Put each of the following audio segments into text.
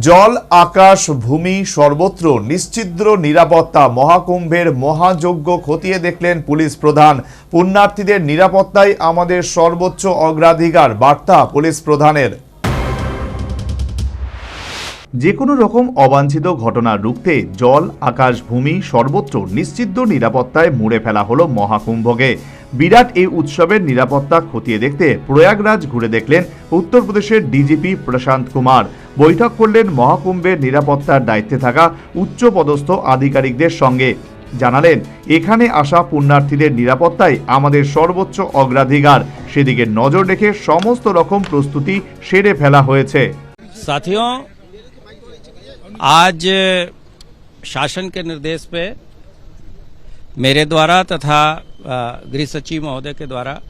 জল, আকাশ, ভূমি, সর্বত্র নিশ্চিদ্র নিরাপত্তা মহাকুম্ভের মহাযজ্ঞ খতিয়ে দেখলেন পুলিশ প্রধান। পুণ্যার্থীদের নিরাপত্তাই আমাদের সর্বোচ্চ অগ্রাধিকার। বার্তা পুলিশ প্রধানের। যে কোনো রকম অবাঞ্ছিত ঘটনা রুখতে জল, আকাশ, ভূমি, সর্বত্র নিশ্চিত নিরাপত্তায় মুড়ে ফেলা হলো মহাকুম্ভকে। বিরাট এই উৎসবের নিরাপত্তা খতিয়ে দেখতে প্রয়াগরাজ ঘুরে দেখলেন উত্তরপ্রদেশের ডিজিপি প্রশান্ত কুমার। বৈঠক করলেন মহাকুম্ভের নিরাপত্তার দায়িত্বে থাকা উচ্চপদস্থ আধিকারিকদের সঙ্গে। জানালেন, এখানে আসা পুণ্যার্থীদের নিরাপত্তাই আমাদের সর্বোচ্চ অগ্রাধিকার। সেদিকে নজর রেখে সমস্ত রকম প্রস্তুতি সেরে ফেলা হয়েছে। সাথীয় आज शासन के निर्देश पे मेरे द्वारा तथा गृह सचिव महोदय के द्वारा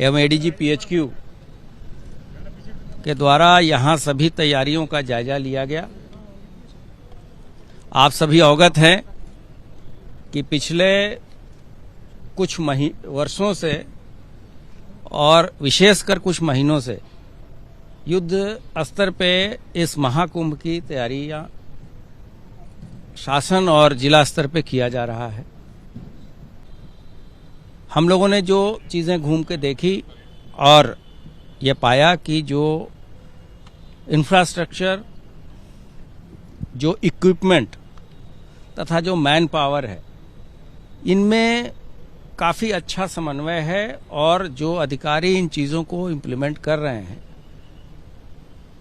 एवं एडीजी पीएचक्यू के द्वारा यहाँ सभी तैयारियों का जायजा लिया गया। आप सभी अवगत हैं कि पिछले कुछ वर्षों से और विशेषकर कुछ महीनों से युद्ध स्तर पे इस महाकुंभ की तैयारियाँ शासन और जिला स्तर पे किया जा रहा है। हम लोगों ने जो चीज़ें घूम के देखी और ये पाया कि जो इंफ्रास्ट्रक्चर जो इक्विपमेंट तथा जो मैन पावर है, इनमें काफ़ी अच्छा समन्वय है और जो अधिकारी इन चीज़ों को इम्प्लीमेंट कर रहे हैं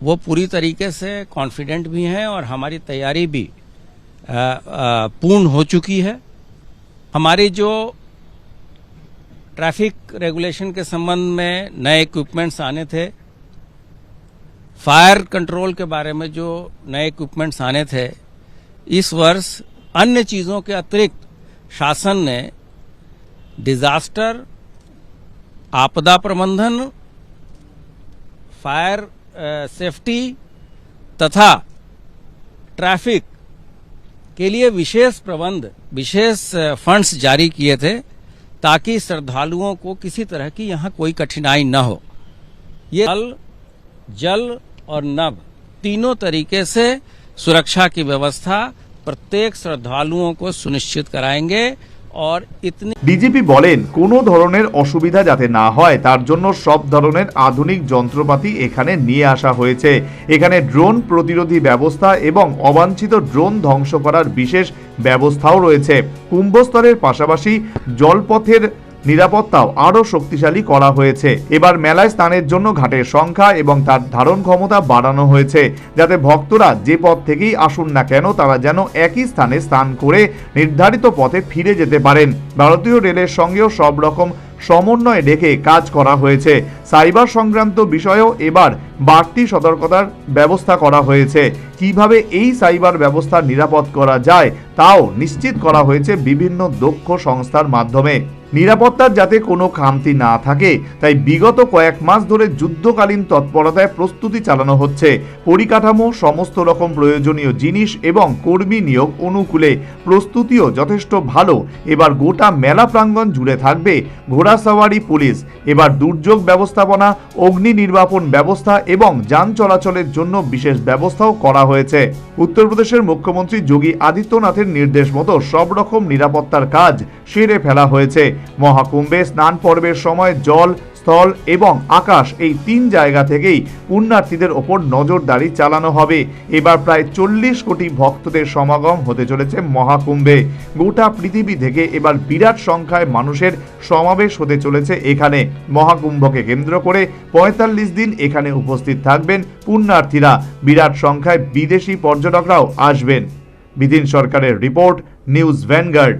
वो पूरी तरीके से कॉन्फिडेंट भी हैं और हमारी तैयारी भी पूर्ण हो चुकी है। हमारी जो ट्रैफ़िक रेगुलेशन के संबंध में नए इक्विपमेंट्स आने थे फायर कंट्रोल के बारे में जो नए इक्विपमेंट्स आने थे, इस वर्ष अन्य चीज़ों के अतिरिक्त शासन ने डिजास्टर आपदा प्रबंधन फायर सेफ्टी तथा ट्रैफ़िक के लिए विशेष प्रबंध, विशेष फंड्स जारी किए थे ताकि श्रद्धालुओं को किसी तरह की यहाँ कोई कठिनाई न हो। ये जल जल और नभ तीनों तरीके से सुरक्षा की व्यवस्था प्रत्येक श्रद्धालुओं को सुनिश्चित कराएँगे। और इतनी ডিজিপি বলেন কোনো ধরনের অসুবিধা যাতে না হয় তার জন্য সব ধরনের আধুনিক যন্ত্রপাতি এখানে নিয়ে আসা হয়েছে এখানে ড্রোন প্রতিরোধী ব্যবস্থা এবং অবাঞ্ছিত ড্রোন ধ্বংস করার বিশেষ ব্যবস্থাও রয়েছে কুম্ভস্তরের পাশাপাশি জলপথের নিরাপত্তাও আরও শক্তিশালী করা হয়েছে। এবার মেলায় স্থানের জন্য ঘাটের সংখ্যা এবং তার ধারণ ক্ষমতা বাড়ানো হয়েছে। যাতে ভক্তরা যে পথ থেকেই আসুন না কেন, তারা যেন একই স্থানে স্থান করে নির্ধারিত পথে ফিরে যেতে পারেন। ভারতীয় রেলের সঙ্গেও সব রকম সমন্বয় রেখে কাজ করা হয়েছে। সাইবার সংক্রান্ত বিষয়েও এবার বাড়তি সতর্কতার ব্যবস্থা করা হয়েছে। কীভাবে এই সাইবার ব্যবস্থা নিরাপদ করা যায়, তাও নিশ্চিত করা হয়েছে বিভিন্ন দক্ষ সংস্থার মাধ্যমে। নিরাপত্তার যাতে কোনো খামতি না থাকে, তাই বিগত কয়েক মাস ধরে যুদ্ধকালীন তৎপরতায় প্রস্তুতি চালানো হচ্ছে। পরিকাঠামো, সমস্ত রকম প্রয়োজনীয় জিনিস এবং কর্মী নিয়োগ অনুকূলে প্রস্তুতিও যথেষ্ট ভালো। এবার গোটা মেলা প্রাঙ্গণ জুড়ে থাকবে ঘোড়াসাওয়ারি পুলিশ। এবার দুর্যোগ ব্যবস্থাপনা, অগ্নি নির্বাপন ব্যবস্থা এবং যান চলাচলের জন্য বিশেষ ব্যবস্থাও করা হয়েছে। উত্তরপ্রদেশের মুখ্যমন্ত্রী যোগী আদিত্যনাথের নির্দেশ মতো সব রকম নিরাপত্তার কাজ সেরে ফেলা হয়েছে। মহাকুম্ভে স্নান পর্বের সময় জল, স্থল এবং আকাশ এই তিন জায়গা থেকেই পুণ্যার্থীদের ওপর নজরদারি চালানো হবে। এবার প্রায় চল্লিশ কোটি ভক্তদের সমাগম হতে চলেছে মহাকুম্ভে। গোটা পৃথিবী থেকে এবার বিরাট সংখ্যায় মানুষের সমাবেশ হতে চলেছে এখানে। মহাকুম্ভকে কেন্দ্র করে পঁয়তাল্লিশ দিন এখানে উপস্থিত থাকবেন পুণ্যার্থীরা। বিরাট সংখ্যায় বিদেশি পর্যটকরাও আসবেন। বিধিন সরকারের রিপোর্ট, নিউজ ভ্যানগার্ড।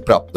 প্রাপ্ত